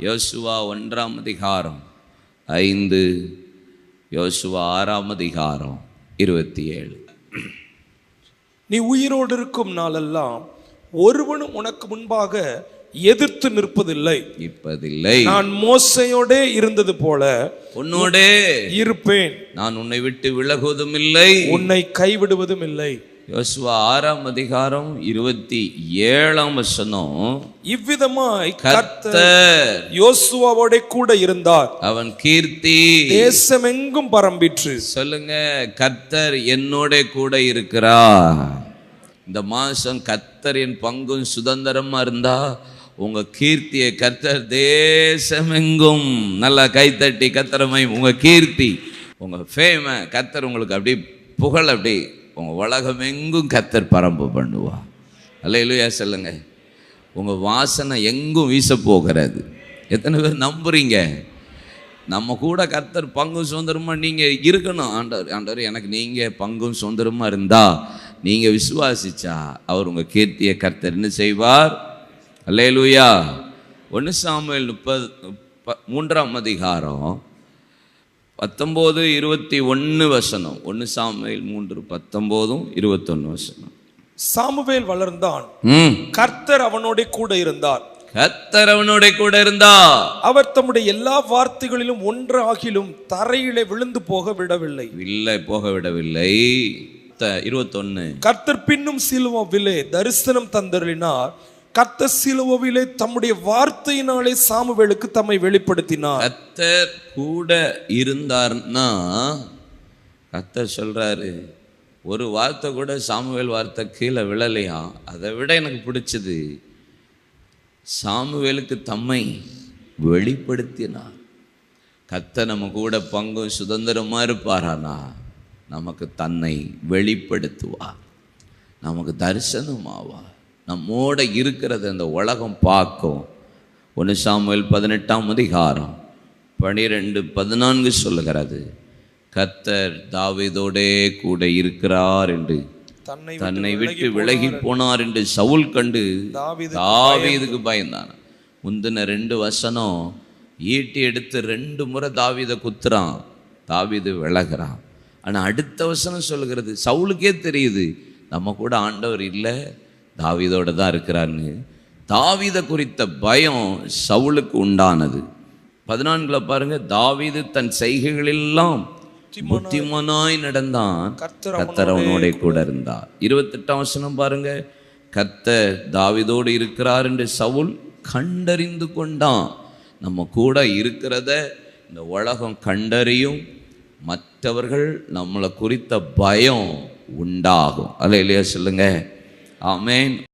யோசுவா ஒன்றாம் அதிகாரம். ஐந்து. யோசுவா ஆறாம் அதிகாரம் இருபத்தி ஏழு. நீ உயிரோடு இருக்கும் நாளெல்லாம் ஒருவனும் உனக்கு முன்பாக எதிர்த்து நிற்பதில்லை. இப்பதில்லை நான் மோசையோடே இருந்தது போல உன்னோடே இருப்பேன். நான் உன்னை விட்டு விலகுவதும் இல்லை. உன்னை கைவிடுவதும் இல்லை. யோசுவா ஆறாம் அதிகாரம் இருபத்தி ஏழாம் வசனம். இவ்விதமாய் கர்த்தர் யோசுவாவோட கூட இருந்தார். அவன் கீர்த்தி. தேசமெங்கும் பரம்பிற்று. சொல்லுங்க கர்த்தர் என்னோட கூட இருக்கிறார். இந்த மாசம் கர்த்தர் என் பங்கும் சுதந்திரமா இருந்தா உங்க கீர்த்தியை கர்த்தர் தேசமெங்கும் நல்லா கைத்தட்டி கத்தரமை உங்க கீர்த்தி உங்க ஃபேம கர்த்தர் உங்களுக்கு அப்படி புகழ் அப்படி உங்கள் உலகம் எங்கும் கத்தர் பரம்பு பண்ணுவா அல்லையிலுயா சொல்லுங்க. உங்கள் வாசனை எங்கும் வீச போகிறது எத்தனை பேர் நம்புறீங்க? நம்ம கூட கர்த்தர் பங்கும் சுதந்திரமாக நீங்கள் இருக்கணும். ஆண்டவர் ஆண்டவர் எனக்கு நீங்கள் பங்கும் சுதந்திரமாக இருந்தால் நீங்கள் விசுவாசிச்சா அவர் உங்கள் கீர்த்தியை கர்த்தர் என்ன செய்வார்? அல்லேலூயா. ஒன்று சாமியல் முப்பது மூன்றாம் அதிகாரம். பத்தொம்போது இருபத்தி ஒன்று வசனம். ஒன்று சாமுவேல் மூன்று பத்தொம்போதும் இருபத்தொன்று வசனம். சாமுவேல் வளர்ந்தான். கர்த்தர் அவனோட கூட இருந்தார். கர்த்தர் அவனோட கூட இருந்தா? அவர் தம்முடைய எல்லா வார்த்தைகளிலும் ஒன்றாகிலும் தரையிலே விழுந்து போக விடவில்லை. இல்லை போக விடவில்லை. இருபத்தொன்னு. கர்த்தர் பின்னும் சிலுவாவிலே தரிசனம் தந்தருளினார். கத்த சிலுவாவிலே தம்முடைய வார்த்தையினாலே சாமுவேலுக்கு தம்மை வெளிப்படுத்தினார். கத்தர் கூட இருந்தார்னா கத்தர் சொல்றாரு ஒரு வார்த்தை கூட சாமுவேல் வார்த்தை கீழே விழலையா? அதை விட எனக்கு பிடிச்சது சாமுவேலுக்கு தம்மை வெளிப்படுத்தினார். கத்த நம்ம கூட பங்கும் சுதந்திரமாக இருப்பாரானா? நமக்கு தன்னை வெளிப்படுத்துவார். நமக்கு தரிசனமாவார். நம்மோட இருக்கிறது அந்த உலகம் பார்க்கும். ஒன்று சாமுவேல் பதினெட்டாம் அதிகாரம் பனிரெண்டு பதினான்கு சொல்லுகிறது. கர்த்தர் தாவீதோடே கூட இருக்கிறார் என்று. தன்னை தன்னை விட்டு விலகி போனார் என்று சவுல் கண்டு தாவீது தாவீதுக்கு பயந்தான். முந்தின ரெண்டு வசனம் ஈட்டி எடுத்து ரெண்டு முறை தாவீதை குத்துறான். தாவீது விலகுறான். ஆனா அடுத்த வசனம் சொல்லுகிறது சவுலுக்கே தெரியுது நம்ம கூட ஆண்டவர் இல்லை. தாவீதோட தான் இருக்கிறார்னு தாவீதை குறித்த பயம் சவுலுக்கு உண்டானது. பதினான்குல பாருங்க தாவீது தன் செய்கைகளெல்லாம் புத்திமானாய் நடந்தான். கர்த்தர் அவனோட கூட. இருந்தார். இருபத்தெட்டாம் வசனம் பாருங்க கர்த்தர் தாவீதோடு இருக்கிறார் என்று சவுல் கண்டறிந்து கொண்டான். நம்ம கூட இருக்கிறத இந்த உலகம் கண்டறியும் மற்றவர்கள் நம்மளை குறித்த பயம் உண்டாகும். அல்ல இல்லையா சொல்லுங்க. Amen.